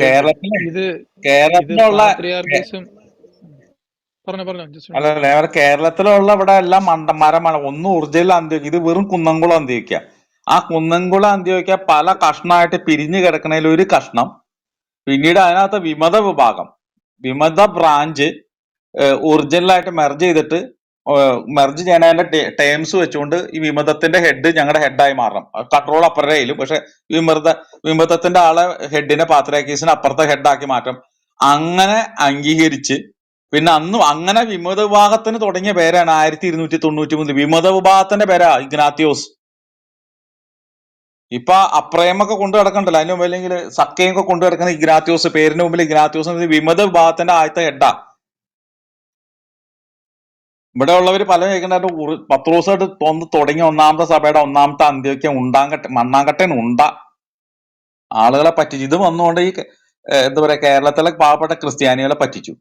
കേരളത്തിലെ ഇത് കേരളത്തിലുള്ള പാത്രിയാർക്കീസും പറഞ്ഞോ പറഞ്ഞോ ജസ്റ്റ് അല്ല വേറെ കേരളത്തിലുള്ള ഇവിടെ എല്ലാം മണ്ടന്മാരമാണ് ഒന്നും ഊർജയിൽ അന്ത്യോക്യ ഇത് വെറും കുന്നംകുളം അന്ത്യോക്യ ആ കുന്നംകുളം അന്ത്യോക്യ പല കഷ്ണമായിട്ട് പിരിഞ്ഞു കിടക്കണതിൽ ഒരു കഷ്ണം. പിന്നീട് അതിനകത്ത് വിമത വിഭാഗം. വിമത ബ്രാഞ്ച് ഒറിജിനലായിട്ട് മെർജ് ചെയ്തിട്ട് മെർജ് ചെയ്യുന്നതിന്റെ ടേംസ് വെച്ചുകൊണ്ട് ഈ വിമതത്തിന്റെ ഹെഡ് ഞങ്ങളുടെ ഹെഡായി മാറണം. കൺട്രോൾ കയ്യിലും. പക്ഷെ വിമൃത വിമതത്തിന്റെ ആളെ ഹെഡിനെ പാത്രയാക്കീസിന് അപ്പുറത്തെ ഹെഡാക്കി മാറ്റം. അങ്ങനെ അംഗീകരിച്ച് പിന്നെ അന്നും അങ്ങനെ വിമത വിഭാഗത്തിന് തുടങ്ങിയ പേരാണ് ആയിരത്തി ഇരുന്നൂറ്റി തൊണ്ണൂറ്റി മൂന്നിൽ വിമത വിഭാഗത്തിന്റെ പേരാ ഇഗ്നാത്തിയോസ്. ഇപ്പൊ അപ്രേമൊക്കെ കൊണ്ടു കിടക്കണ്ടല്ലോ അതിന് മുമ്പ് അല്ലെങ്കിൽ സക്കയും ഒക്കെ കൊണ്ടു കിടക്കുന്ന ഇഗ്നാത്യോസ് പേരിന് മുമ്പിൽ ഇഗ്നാത്യോസ് വിമത വിഭാഗത്തിന്റെ ആദ്യത്തെ ഹെഡാ ഇവിടെ ഉള്ളവര് പല കേൾക്കുന്നുണ്ട്. പത്ത് ദിവസമായിട്ട് തോന്നു തുടങ്ങിയ ഒന്നാമത്തെ സഭയുടെ ഒന്നാമത്തെ അന്ത്യോക്യം ഉണ്ടാകട്ടെ മണ്ണാങ്കട്ടൻ ഉണ്ട. ആളുകളെ പറ്റിച്ചു. ഇത് വന്നുകൊണ്ട് ഈ എന്താ പറയാ കേരളത്തിലെ പാവപ്പെട്ട ക്രിസ്ത്യാനികളെ പറ്റിച്ചു.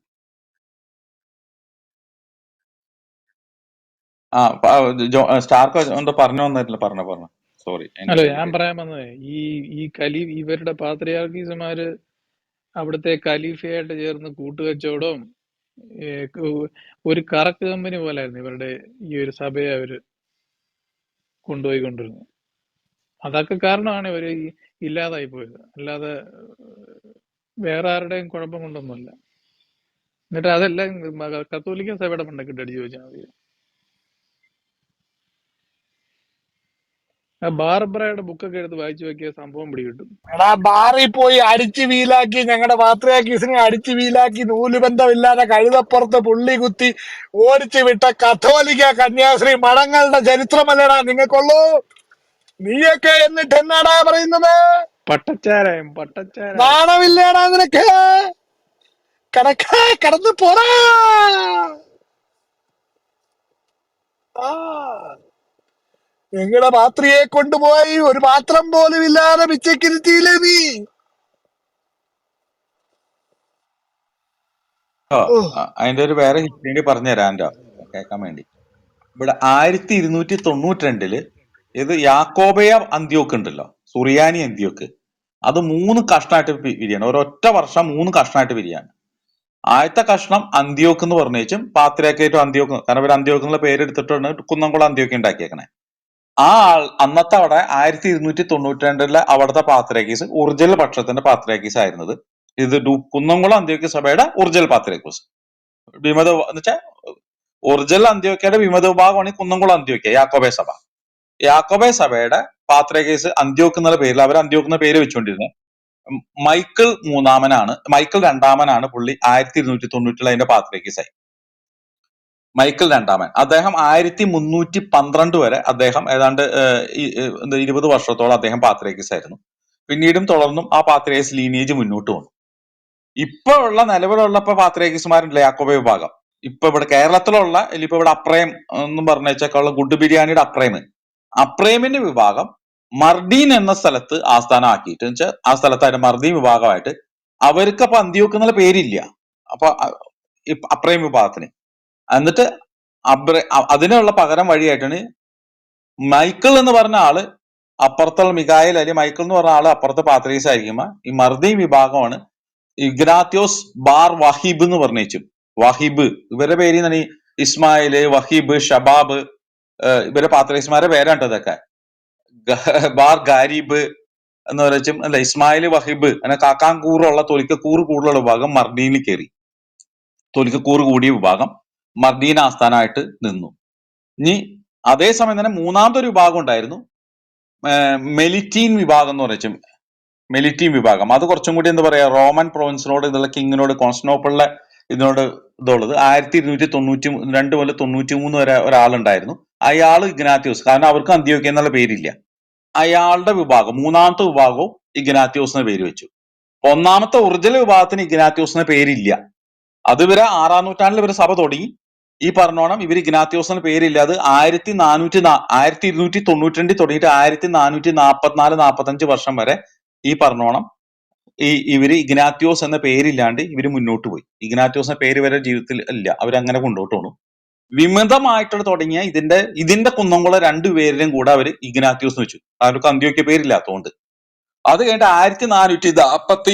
ആ പ- ജോ- സ്റ്റാർക്ക് എന്തോ പറഞ്ഞു വന്നിട്ടില്ല പറഞ്ഞു പറഞ്ഞു. സോറി അല്ല ഞാൻ പറയാൻ വന്നത് ഈ ഈ കലി ഇവരുടെ പാത്രിയാർക്കീസുമാര് അവിടുത്തെ കലീഫയായിട്ട് ചേർന്ന് കൂട്ടുകച്ചവടവും ഏ, കു- ഒരു കറക്ക് കമ്പനി പോലെ ആയിരുന്നു ഇവരുടെ ഈ ഒരു സഭയെ അവർ കൊണ്ടുപോയിക്കൊണ്ടിരുന്നത്. അതൊക്കെ കാരണമാണ് ഇവർ ഈ ഇല്ലാതായി പോയത്. അല്ലാതെ വേറെ ആരുടെയും കുഴപ്പം കൊണ്ടൊന്നുമല്ല. എന്നിട്ട് അതെല്ലാം മ- കത്തോലിക്ക സഭയുടെ മണ്ടക്കിട്ട് അടിച്ചു വെച്ചാൽ മതി. ബാർബറയുടെ ബുക്കൊക്കെ എടുത്ത് വായിച്ചു വെക്കിയ സംഭവം പിടികിട്ടും. എടാ ബാറിൽ പോയി അടിച്ചു വീലാക്കി ഞങ്ങളുടെ പാത്രിയാക്കീസിനെ അടിച്ചു വീലാക്കി നൂലുബന്ധമില്ലാതെ കഴുതപ്പുറത്ത് പുള്ളി കുത്തി ഓടിച്ചു വിട്ട കത്തോലിക്ക കന്യാശ്രീ മഠങ്ങളുടെ ചരിത്രമല്ലടാ നിങ്ങൾക്കുള്ളൂ? നീയൊക്കെ എന്നിട്ട് എന്നാടാ പറയുന്നത്? പട്ടച്ചാരായം പട്ടച്ചാരായം. നാണമില്ലേടാ നിനക്ക്? കടക്കാ കടന്നു പോടാ. ആ. നിങ്ങളുടെ പാത്രിയെ കൊണ്ടുപോയി ഒരു പാത്രം പോലും ഇല്ലാതെ മിച്ചക്കിരുത്തിയില്ലേ നീ? അതിന്റെ ഒരു വേറെ ഹിസ്റ്ററി പറഞ്ഞുതരാം തരാൻ കേൾക്കാൻ വേണ്ടി. ഇവിടെ ആയിരത്തി ഇരുന്നൂറ്റി തൊണ്ണൂറ്റി രണ്ടിൽ ഇത് യാക്കോബയ അന്ത്യോക്ക് ഉണ്ടല്ലോ സുറിയാനി അന്ത്യോക്ക്. അത് മൂന്ന് കഷ്ണമായിട്ട് പിരിയാണ്. ഒരൊറ്റ വർഷം മൂന്ന് കഷ്ണമായിട്ട് പിരിയാണ്. ആദ്യത്തെ കഷ്ണം അന്ത്യോക്ക് എന്ന് പറഞ്ഞേച്ചും പാത്രിയാക്കേറ്റും അന്ത്യോക്ക് കാരണം ഇവർ അന്ത്യോക്ക് എന്നുള്ള പേരെടുത്തിട്ടാണ് കുന്നംകുളം അന്ത്യോക്ക് ഉണ്ടാക്കിയേക്കണേ. ആ ആൾ അന്നത്തെ അവിടെ ആയിരത്തി ഇരുന്നൂറ്റി തൊണ്ണൂറ്റി രണ്ടിലെ അവിടുത്തെ പാത്രിയാക്കീസ് ഒറിജിനൽ പക്ഷത്തിന്റെ പാത്രിയാക്കീസ് ആയിരുന്നത്. ഇത് കുന്നംകുളം അന്ത്യോക്യ സഭയുടെ ഒറിജിനൽ പാത്രിയാക്കീസ് വിമത എന്ന് വെച്ചാൽ ഒറിജിനൽ അന്ത്യോക്യയുടെ വിമത വിഭാഗമാണ് കുന്നംകുളം അന്ത്യോക്യ യാക്കോബേ സഭ. യാക്കോബേ സഭയുടെ പാത്രികേസ് അന്ത്യോക്ക് എന്നുള്ള പേരിൽ അവർ അന്ത്യോക്ക് എന്ന പേര് വെച്ചുകൊണ്ടിരുന്നത്. മൈക്കിൾ മൂന്നാമനാണ് മൈക്കിൾ രണ്ടാമനാണ് പുള്ളി ആയിരത്തി ഇരുന്നൂറ്റി തൊണ്ണൂറ്റിൽ അതിന്റെ പാത്രികേസായി മൈക്കിൾ രണ്ടാമൻ. അദ്ദേഹം ആയിരത്തി മുന്നൂറ്റി പന്ത്രണ്ട് വരെ അദ്ദേഹം ഏതാണ്ട് ഇരുപത് വർഷത്തോളം അദ്ദേഹം പാത്രികേസ് ആയിരുന്നു പിന്നീടും തുടർന്നും ആ പാത്രികേസ് ലീനിയേജ് മുന്നോട്ട് വന്നു. ഇപ്പൊ ഉള്ള നിലവിലുള്ള ഇപ്പൊ പാത്രികേസുമാരുണ്ടല്ലോ യാക്കോബ വിഭാഗം. ഇപ്പൊ ഇവിടെ കേരളത്തിലുള്ള ഇപ്പൊ ഇവിടെ അപ്രയം എന്ന് പറഞ്ഞു വെച്ചാൽ ഗുഡ് ബിരിയാണിയുടെ അപ്രയം അപ്രേമിന്റെ വിഭാഗം മർദീൻ എന്ന സ്ഥലത്ത് ആസ്ഥാനമാക്കിയിട്ട് വെച്ചാൽ ആ സ്ഥലത്തായിട്ട് മർദീൻ വിഭാഗമായിട്ട് അവർക്ക് അപ്പൊ അന്ത്യോക്ക് എന്നുള്ള പേരില്ല അപ്പൊ അപ്രേം വിഭാഗത്തിന്. എന്നിട്ട് അബ്ര അതിനുള്ള പകരം വഴിയായിട്ടാണ് മൈക്കിൾ എന്ന് പറഞ്ഞ ആൾ അപ്പുറത്തുള്ള മികായൽ അല്ലെങ്കിൽ മൈക്കിൾ എന്ന് പറഞ്ഞ ആൾ അപ്പുറത്തെ പാത്രീസ് ആയിരിക്കും ഈ മർദി വിഭാഗമാണ് ഇഗ്നാത്യോസ് ബാർ വഹീബ് എന്ന് പറഞ്ഞു വഹീബ്. ഇവരുടെ പേര് തന്നെ ഇസ്മായിൽ വഹീബ് ഷബാബ് ഇവരെ പാത്രീസ്മാരെ പേരാണ് ഇതൊക്കെ. ബാർ ഗാരിബ് എന്ന് പറയുമ്പം അല്ല ഇസ്മായിൽ വഹിബ്. അങ്ങനെ കാക്കാൻ കൂറുള്ള തൊലിക്ക കൂറ് കൂടുതലുള്ള വിഭാഗം മർദീനിൽ കയറി. തൊലിക്ക കൂറ് കൂടിയ വിഭാഗം. മർദീൻ ആസ്ഥാനമായിട്ട് നിന്നു. ഇനി അതേസമയം തന്നെ മൂന്നാമത്തെ ഒരു വിഭാഗം ഉണ്ടായിരുന്നു. മെലിറ്റീൻ വിഭാഗം എന്ന് പറഞ്ഞു മെലിറ്റീൻ വിഭാഗം. അത് കുറച്ചും കൂടി എന്താ പറയാ റോമൻ പ്രൊവിൻസിനോട് ഇതുള്ള കിങ്ങിനോട് കോൺസ്റ്റനോപ്പിളിലെ ഇതിനോട് ഇതുള്ളത്. ആയിരത്തി ഇരുന്നൂറ്റി തൊണ്ണൂറ്റി രണ്ട് മുതൽ തൊണ്ണൂറ്റി മൂന്ന് വരെ ഒരാളുണ്ടായിരുന്നു. അയാൾ ഇഗ്നാത്യോസ് കാരണം അവർക്ക് അന്ത്യോക്യ എന്നുള്ള പേരില്ല. അയാളുടെ വിഭാഗം മൂന്നാമത്തെ വിഭാഗവും ഇഗ്നാത്യോസ് പേര് വെച്ചു. ഒന്നാമത്തെ ഒറിജിനൽ വിഭാഗത്തിന് ഇഗ്നാത്യോസ് പേരില്ല. അത് ഇവരെ ആറാം നൂറ്റാണ്ടിൽ ഇവർ സഭ തുടങ്ങി. ഈ പറഞ്ഞോണം ഇവർ ഇഗ്നാത്യോസ് എന്ന പേരില്ല. അത് ആയിരത്തി നാനൂറ്റി ആയിരത്തി ഇരുന്നൂറ്റി തൊണ്ണൂറ്റി രണ്ടിൽ തുടങ്ങിയിട്ട് ആയിരത്തി നാനൂറ്റി നാപ്പത്തിനാല് നാപ്പത്തഞ്ച് വർഷം വരെ ഈ പറഞ്ഞോണം ഈ ഇവർ ഇഗ്നാത്യോസ് എന്ന പേരില്ലാണ്ട് ഇവർ മുന്നോട്ട് പോയി. ഇഗ്നാത്യോസ് എന്ന പേര് വരെ ജീവിതത്തിൽ ഇല്ല. അവരങ്ങനെ കൊണ്ടോട്ട് പോണു. വിമതമായിട്ട് തുടങ്ങിയ ഇതിന്റെ ഇതിന്റെ കുന്നംകുളം രണ്ടുപേരിലും കൂടെ അവർ ഇഗ്നാത്യോസ് എന്ന് വെച്ചു. അവർക്ക് അന്ത്യോക്യ പേരില്ലാത്തതുകൊണ്ട് അത് കഴിഞ്ഞിട്ട് ആയിരത്തി നാനൂറ്റി നാപ്പത്തി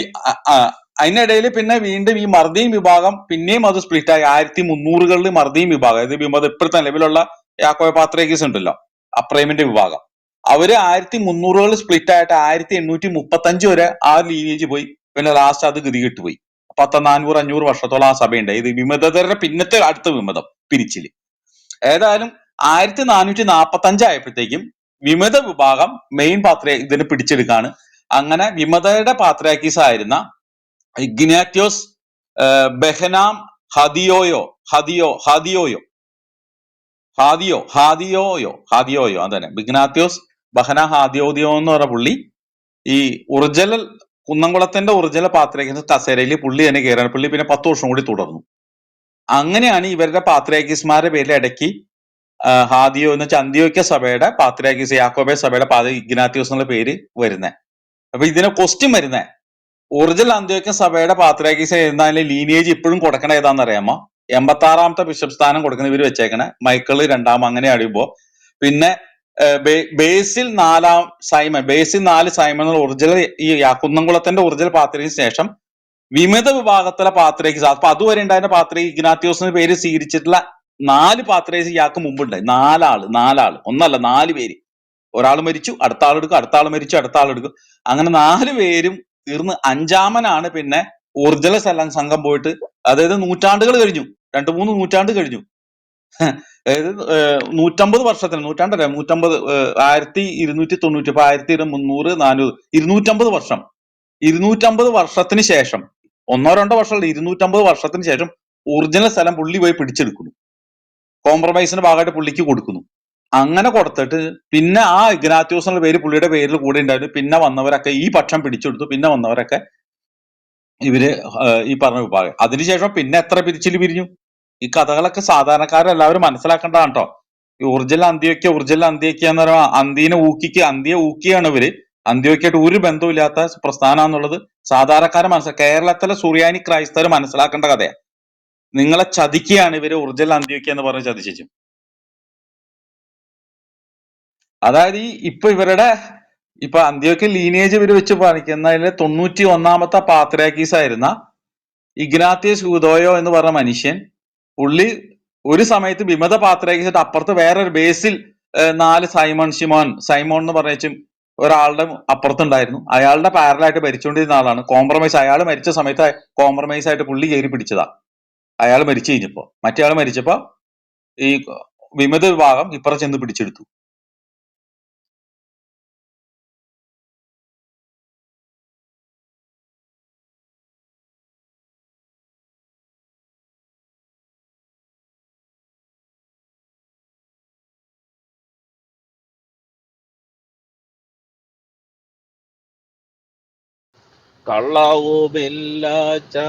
അതിനിടയിൽ പിന്നെ വീണ്ടും ഈ മർദ്ദീം വിഭാഗം പിന്നെയും അത് സ്പ്ലിറ്റ് ആയി. ആയിരത്തി മുന്നൂറുകളിൽ മർദ്ദീം വിഭാഗം അതായത് വിമത ഇപ്പോഴത്തെ നിലവിലുള്ള യാക്കോയ പാത്രേക്കീസ് ഉണ്ടല്ലോ അപ്രേമിന്റെ വിഭാഗം. അവർ ആയിരത്തി മുന്നൂറുകളിൽ സ്പ്ലിറ്റ് ആയിട്ട് ആയിരത്തി എണ്ണൂറ്റി മുപ്പത്തി അഞ്ച് വരെ ആ ലീനേജ് പോയി. പിന്നെ ലാസ്റ്റ് അത് ഗതി പോയി. പത്ത് നാനൂറ് അഞ്ഞൂറ് വർഷത്തോളം ആ സഭയുണ്ട്. ഇത് വിമതരുടെ പിന്നത്തെ അടുത്ത വിമതം പിരിച്ചിൽ. ഏതായാലും ആയിരത്തി നാനൂറ്റി നാപ്പത്തി അഞ്ചായപ്പോഴത്തേക്കും വിമത വിഭാഗം മെയിൻ പാത്ര ഇതിനെ പിടിച്ചെടുക്കാണ്. അങ്ങനെ വിമതയുടെ പാത്രയാക്കീസ് ആയിരുന്ന ഇഗ്നാത്യോസ് ബഹനാം ഹദിയോയോ ഹദിയോ ഹാദിയോയോ. ഹാദിയോ ഹാദിയോയോ ഹാദിയോയോ അതന്നെ. ബിഗ്നാത്യോസ് ബഹന ഹാദിയോദിയോ എന്ന് പറഞ്ഞ പുള്ളി ഈ ഉർജല കുന്നംകുളത്തിന്റെ ഉർജല പാത്രയാക്കി കസേരയിൽ പുള്ളി തന്നെ കയറാണ്. പുള്ളി പിന്നെ പത്ത് വർഷം കൂടി തുടർന്നു. അങ്ങനെയാണ് ഇവരുടെ പാത്രയാക്കിസ്മാരുടെ പേരിൽ ഇടയ്ക്ക് ഹാദിയോ എന്ന വെച്ചാൽ അന്ത്യോക്യ സഭയുടെ പാത്രയാക്കിസ് യാക്കോബെ സഭയുടെ പാത ഇഗ്നാത്യോസ് എന്നുള്ള പേര് വരുന്നത് അപ്പൊ ഇതിനെ ക്വസ്റ്റ്യൻ വരുന്നത് ഒറിജിനൽ അന്ത്യോക്യ സഭയുടെ പാത്രയാക്കി എഴുതുന്നതിന്റെ ലീനിയേജ് ഇപ്പോഴും കൊടുക്കണ ഏതാന്ന് അറിയാമോ എൺപത്തി ആറാമത്തെ ബിഷപ്പ് സ്ഥാനം കൊടുക്കുന്ന ഇവർ വെച്ചേക്കണേ. മൈക്കിൾ രണ്ടാം അങ്ങനെ അറിയുമ്പോ. പിന്നെ ബേസിൽ നാലാം സൈമൺ ബേസിൽ നാല് എന്നുള്ള ഒറിജിനൽ ഈ കുന്നംകുളത്തിന്റെ ഒറിജിനൽ പാത്രയ്ക്ക് ശേഷം വിമത വിഭാഗത്തിലെ പാത്രയ്ക്ക് അപ്പൊ അതുവരെ ഉണ്ടായിരുന്ന പാത്രയ്ക്ക് ഇഗ്നാത്യോസിന് പേര് സ്വീകരിച്ചിട്ടുള്ള നാല് പാത്രേസ് ഇയാൾക്ക് മുമ്പുണ്ടായി. നാലാൾ നാലാൾ. ഒന്നല്ല നാല് പേര്. ഒരാൾ മരിച്ചു അടുത്ത ആൾ എടുക്കും അടുത്ത ആൾ മരിച്ചു അടുത്ത ആൾ എടുക്കും. അങ്ങനെ നാല് പേരും തീർന്ന് അഞ്ചാമനാണ് പിന്നെ ഒറിജിനൽ സ്ഥലം സംഘം പോയിട്ട് അതായത് നൂറ്റാണ്ടുകൾ കഴിഞ്ഞു. രണ്ടു മൂന്ന് നൂറ്റാണ്ട് കഴിഞ്ഞു. അതായത് നൂറ്റമ്പത് വർഷത്തിന് നൂറ്റാണ്ടല്ല നൂറ്റമ്പത് ആയിരത്തി ഇരുന്നൂറ്റി തൊണ്ണൂറ്റി ഇപ്പൊ ആയിരത്തി മുന്നൂറ് നാനൂറ് ഇരുന്നൂറ്റമ്പത് വർഷം. ഇരുന്നൂറ്റമ്പത് വർഷത്തിന് ശേഷം ഒന്നോ രണ്ടോ വർഷമല്ല ഇരുന്നൂറ്റമ്പത് വർഷത്തിന് ശേഷം ഒറിജിനൽ സ്ഥലം പുള്ളി പോയി പിടിച്ചെടുക്കുന്നു. കോംപ്രമൈസിന്റെ ഭാഗമായിട്ട് പുള്ളിക്ക് കൊടുക്കുന്നു. അങ്ങനെ കൊടുത്തിട്ട് പിന്നെ ആ ഇഗ്നാത്യോസ് എന്നുള്ള പേര് പുള്ളിയുടെ പേരിൽ കൂടെ ഉണ്ടായിരുന്നു. പിന്നെ വന്നവരൊക്കെ ഈ പക്ഷം പിടിച്ചെടുത്തു. പിന്നെ വന്നവരൊക്കെ ഇവർ ഈ പറഞ്ഞ വിഭാഗം. അതിനുശേഷം പിന്നെ എത്ര പിരിച്ചിൽ പിരിഞ്ഞു? ഈ കഥകളൊക്കെ സാധാരണക്കാരെല്ലാവരും മനസ്സിലാക്കേണ്ടതാണ് കേട്ടോ ഈ ഒറിജിനൽ അന്ത്യോക്യ ഒറിജിനൽ അന്ത്യോക്യ എന്ന് പറയുമ്പോൾ അന്തിനെ ഊക്കിക്ക് അന്തിയെ ഊക്കിയാണ് ഇവർ. അന്ത്യോക്യായിട്ട് ഒരു ബന്ധമില്ലാത്ത പ്രസ്ഥാനം എന്നുള്ളത് സാധാരണക്കാരെ മനസ്സിലാക്കുക കേരളത്തിലെ സുറിയാനി ക്രൈസ്തവർ മനസ്സിലാക്കേണ്ട കഥയാണ് നിങ്ങളെ ചതിക്കുകയാണ് ഇവർ ഒറിജിനൽ അന്ത്യോക്യ എന്ന് പറഞ്ഞ് ചതിച്ചു അതായത് ഈ ഇപ്പൊ ഇവരുടെ ഇപ്പൊ അന്ത്യോക്കെ ലീനേജ് ഇവർ വെച്ച് കാണിക്കുന്നതിൽ തൊണ്ണൂറ്റി ഒന്നാമത്തെ പാത്രാക്കീസ് ആയിരുന്ന ഇഗ്നാത്തിയസ് ഹൂദോയോ എന്ന് പറഞ്ഞ മനുഷ്യൻ പുള്ളി ഒരു സമയത്ത് വിമത പാത്രാക്കീസിട്ട് അപ്പുറത്ത് വേറൊരു ബേസിൽ നാല് സൈമൺ ഷിമോൻ സൈമോൺ എന്ന് പറഞ്ഞ ഒരാളുടെ അപ്പുറത്തുണ്ടായിരുന്നു. അയാളുടെ പാരലായിട്ട് ഭരിച്ചുകൊണ്ടിരുന്ന ആളാണ്. കോംപ്രമൈസ് അയാൾ മരിച്ച സമയത്ത് കോംപ്രമൈസ് ആയിട്ട് പുള്ളി കയറി പിടിച്ചതാ. അയാൾ മരിച്ചു കഴിഞ്ഞപ്പോ. മറ്റേ ആൾ മരിച്ചപ്പോ ഈ വിമത വിഭാഗം ഇപ്പുറം ചെന്ന് പിടിച്ചെടുത്തു.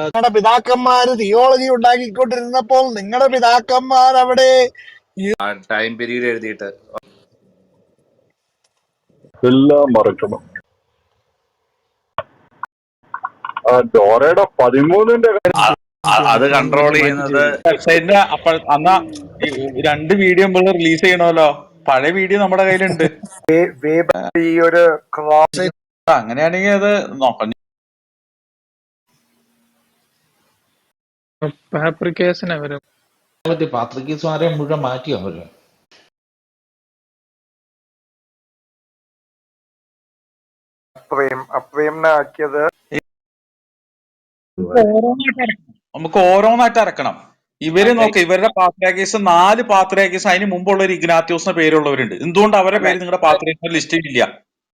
നിങ്ങളുടെ പിതാക്കന്മാര് തിയോളജി ഉണ്ടാക്കിക്കൊണ്ടിരുന്നപ്പോൾ നിങ്ങളുടെ പിതാക്കന്മാർ അവിടെ ആ ടൈം പീരീഡ് എഴുതിയിട്ട്. എല്ലാം മറക്കണം. ആ ഡോറയുടെ പതിമൂന്നിന്റെ അത് കൺട്രോൾ ചെയ്യുന്നത്. വെബ്സൈറ്റിന്റെ അപ്പൊ അന്നാ ഈ രണ്ട് വീഡിയോ നമ്മൾ റിലീസ് ചെയ്യണമല്ലോ. പഴയ വീഡിയോ നമ്മുടെ കയ്യിലുണ്ട്. ഈ ഒരു ക്രോസ് അങ്ങനെയാണെങ്കിൽ അത് നോക്കാം. ഫാബ്രിക്കേഷനെ വരും പാത്രികീസുമാരെ മുഴുവൻ മാറ്റി അവർ. അപ്രേം അപ്രേമിനെ ആക്കിയത് നമുക്ക് ഓരോന്നായിട്ട് ഇറക്കണം ഇവർ നോക്ക് ഇവരുടെ പാത്രാക്കേസ് നാല് പാത്രാക്കേസ് അതിന് മുമ്പുള്ള ഒരു ഇഗ്നാത്യോസിന്റെ പേരുള്ളവരുണ്ട്. എന്തുകൊണ്ട് അവരുടെ പേര് നിങ്ങളുടെ പാത്രാക്കേസിന്റെ ലിസ്റ്റിൽ ഇല്ല?